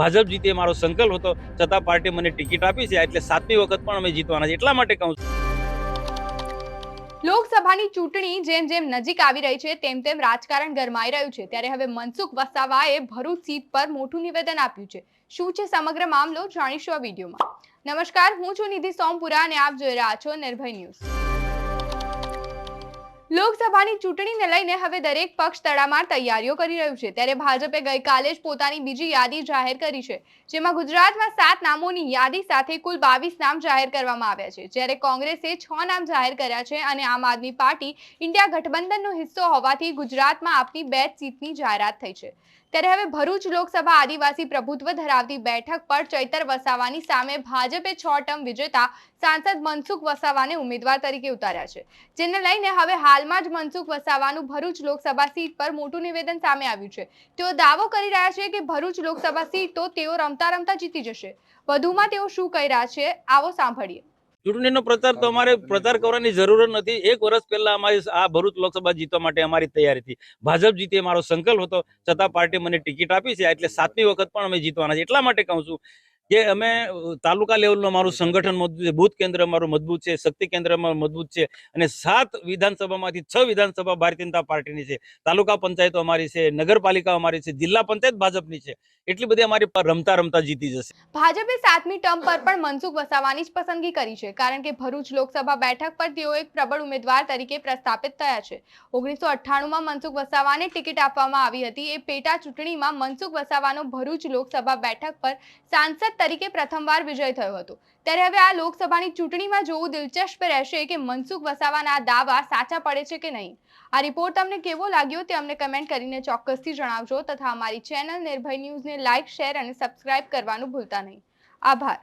ભાજપ જીતે મારો સંકલ્પ હતો. છતાં પાર્ટી મને ટિકિટ આપી છે, એટલે સાતમી વખત પણ અમે જીતવાના છે એટલા માટે કહું લોકસભાની ચૂંટણી જેમ જેમ નજીક આવી રહી છે, તેમ તેમ રાજકારણ ગરમાઈ રહ્યું છે. ત્યારે હવે મનસુખ વસાવાએ ભરૂચ સીટ પર મોટું નિવેદન આપ્યું છે. શું છે સમગ્ર મામલો જાણીશું આ વિડીયોમાં. નમસ્કાર, હું છું નિધિ સોમપુરા અને આપ જોઈ રહ્યા છો નિર્ભય ન્યૂઝ. લોકસભાની ચૂંટણીને લઈને હવે દરેક પક્ષ તડામાર તૈયારીઓ કરી રહ્યું છે. ત્યારે ભાજપે ગઈકાલે જ પોતાની બીજી યાદી જાહેર કરી છે, જેમાં ગુજરાતમાં સાત નામોની યાદી સાથે કુલ બાવીસ નામ જાહેર કરવામાં આવ્યા છે. જ્યારે કોંગ્રેસે છ નામ જાહેર કર્યા છે અને આમ આદમી પાર્ટી ઇન્ડિયા ગઠબંધનનો હિસ્સો હોવાથી ગુજરાતમાં આપની બે સીટની જાહેરાત થઈ છે. ત્યારે હવે ભરૂચ લોકસભા આદિવાસી પ્રભુત્વ ધરાવતી બેઠક પર ચૈતર વસાવાની સામે ભાજપે છ ટર્મ વિજેતા સાંસદ મનસુખ વસાવાને ઉમેદવાર તરીકે ઉતાર્યા છે, જેને લઈને હવે હાલમાં જ મનસુખ વસાવાનું ભરૂચ લોકસભા સીટ પર મોટું નિવેદન સામે આવ્યું છે. તેઓ દાવો કરી રહ્યા છે કે ભરૂચ લોકસભા સીટ તો તેઓ રમતા રમતા જીતી જશે. વધુમાં તેઓ શું કહી રહ્યા છે, આવો સાંભળીએ. ચૂંટણીનો પ્રચાર તો અમારે પ્રચાર કરવાની જરૂર નથી. એક વર્ષ પહેલા અમારી આ ભરૂચ લોકસભા જીતવા માટે અમારી તૈયારી હતી. ભાજપ જીતે મારો સંકલ્પ હતો. છતાં પાર્ટી મને ટિકિટ આપી છે. એટલે સાતમી વખત પણ અમે જીતવાના છે. એટલા માટે કહું છું કે અમે તાલુકા લેવલનું અમારું સંગઠન મજબૂત છે બુથ કેન્દ્ર અમારું મજબૂત છે શક્તિ કેન્દ્ર અમારું મજબૂત છે અને સાત વિધાનસભામાંથી છ વિધાનસભા ભારતીય જનતા પાર્ટીની છે. તાલુકા પંચાયતો અમારી છે નગરપાલિકા અમારી છે જિલ્લા પંચાયત ભાજપની છે. એટલી બધી અમારી રમતા રમતા જીતી જશે. ભાજપે સાતમી ટર્મ પર પણ મનસુખ વસાવાની જ પસંદગી કરી છે કારણ કે ભરૂચ લોકસભા બેઠક પર તેઓ એક પ્રબળ ઉમેદવાર તરીકે પ્રસ્થાપિત થયા છે. ઓગણીસો અઠ્ઠાણુંમાં મનસુખ વસાવાને ટિકિટ આપવામાં આવી હતી. એ પેટા ચૂંટણીમાં મનસુખ વસાવાનો ભરૂચ લોકસભા બેઠક પર સાંસદ તરીકે પ્રથમવાર વિજય થયો હતો. ત્યારે હવે આ લોકસભાની ચૂંટણીમાં જોવું દિલચસ્પ રહેશે કે મનસુખ વસાવાના દાવા સાચા પડે છે કે નહીં? આ રિપોર્ટ તમને કેવો લાગ્યો તે અમને કમેન્ટ કરીને ચોક્કસથી જણાવજો તથા અમારી ચેનલ નિર્ભય ન્યૂઝને લાઇક શેર અને સબસ્ક્રાઇબ કરવાનું ભૂલતા નહીં. આભાર.